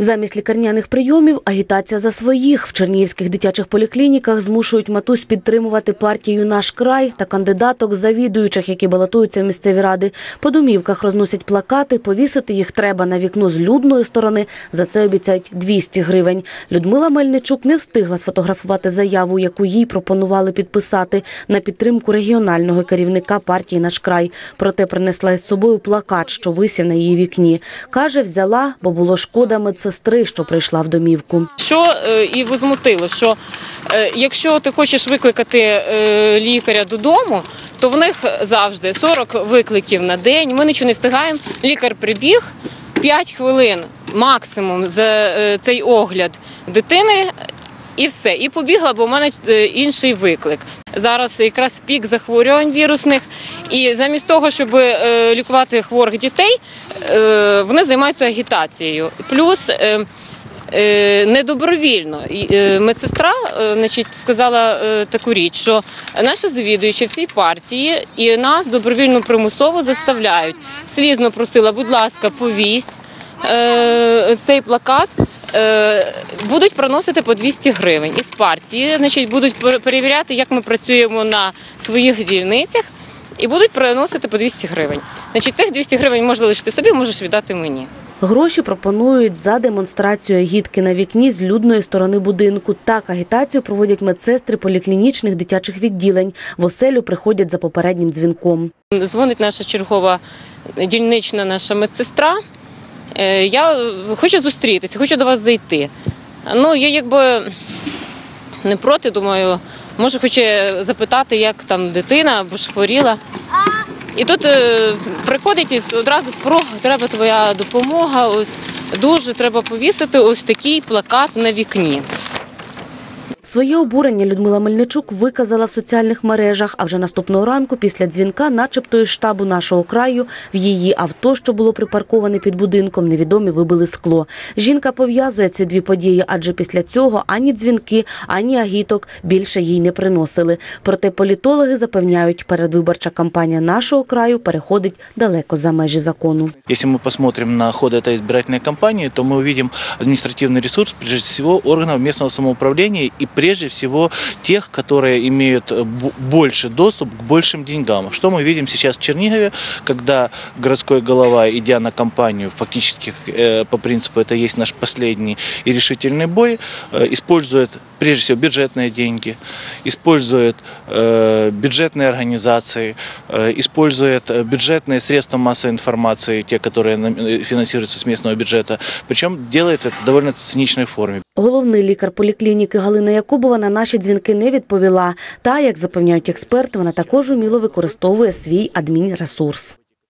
Замість лікарняних прийомів агітація за своїх в чернігівських дитячих поліклініках змушують матусь підтримувати партію «Наш край» та кандидаток завідуючих, які балотуються в місцеві ради. По домівках розносять плакати, повісити їх треба на вікно з людної сторони. За це обіцяють 200 гривень. Людмила Мельничук не встигла сфотографувати заяву, яку їй пропонували підписати на підтримку регіонального керівника партії «Наш край». Проте принесла із собою плакат, що висів на її вікні. Каже, взяла, бо було шкода медсестри, що прийшла в домівку. Що е, і возмутило, що е, якщо ти хочеш викликати е, лікаря додому, то в них завжди 40 викликів на день. Ми нічого не встигаємо. Лікар прибіг 5 хвилин максимум за цей огляд дитини. І все, і побігла, бо в мене е, інший виклик. Зараз якраз пік захворювань вірусних, і замість того, щоб е, лікувати хворих дітей, е, вони займаються агітацією. Плюс недобровільно. Медсестра значить, сказала таку річ, що наші завідуючі в цій партії і нас добровільно примусово заставляють. Слізно просила, будь ласка, повісь цей плакат. Е, Будуть приносити по 200 гривень із партії, значить, будуть перевіряти, як ми працюємо на своїх дільницях, і будуть приносити по 200 гривень. Значить, цих 200 гривень можна лишити собі, можеш віддати мені. Гроші пропонують за демонстрацію агітки на вікні з людної сторони будинку. Так агітацію проводять медсестри поліклінічних дитячих відділень. В оселю приходять за попереднім дзвінком. Дзвонить наша чергова дільнична наша медсестра. Е, Я хочу зустрітися, хочу до вас зайти. Ну, я якби не проти, думаю, може хоче запитати, як там дитина, бо ж хворіла. І тут е, приходить і одразу з порогу, треба твоя допомога. Ось дуже треба повісити ось такий плакат на вікні. Своє обурення Людмила Мельничук виказала в соціальних мережах, а вже наступного ранку після дзвінка, начебто із штабу нашого краю, в її авто, що було припарковане під будинком, невідомі вибили скло. Жінка пов'язує ці дві події, адже після цього ані дзвінки, ані агіток більше їй не приносили. Проте політологи запевняють, передвиборча кампанія нашого краю переходить далеко за межі закону. Если мы посмотрим на ход этой избирательной кампании, то мы увидим административный ресурс, прежде всего, органов местного самоуправления и прежде всего тех, которые имеют э, больше доступ к большим деньгам. Что мы видим сейчас в Чернигове, когда городской голова, идя на кампанию, фактически э, по принципу это есть наш последний и решительный бой, э, использует прежде всего бюджетные деньги, использует бюджетные организации, использует бюджетные средства массовой информации, те, которые финансируются с местного бюджета. Причем делается это довольно циничной форме. Головний лікар поліклініки Галина Якубова на наші дзвінки не відповіла. Та, як запевняють експерти, вона також уміло використовує свій адмінресурс.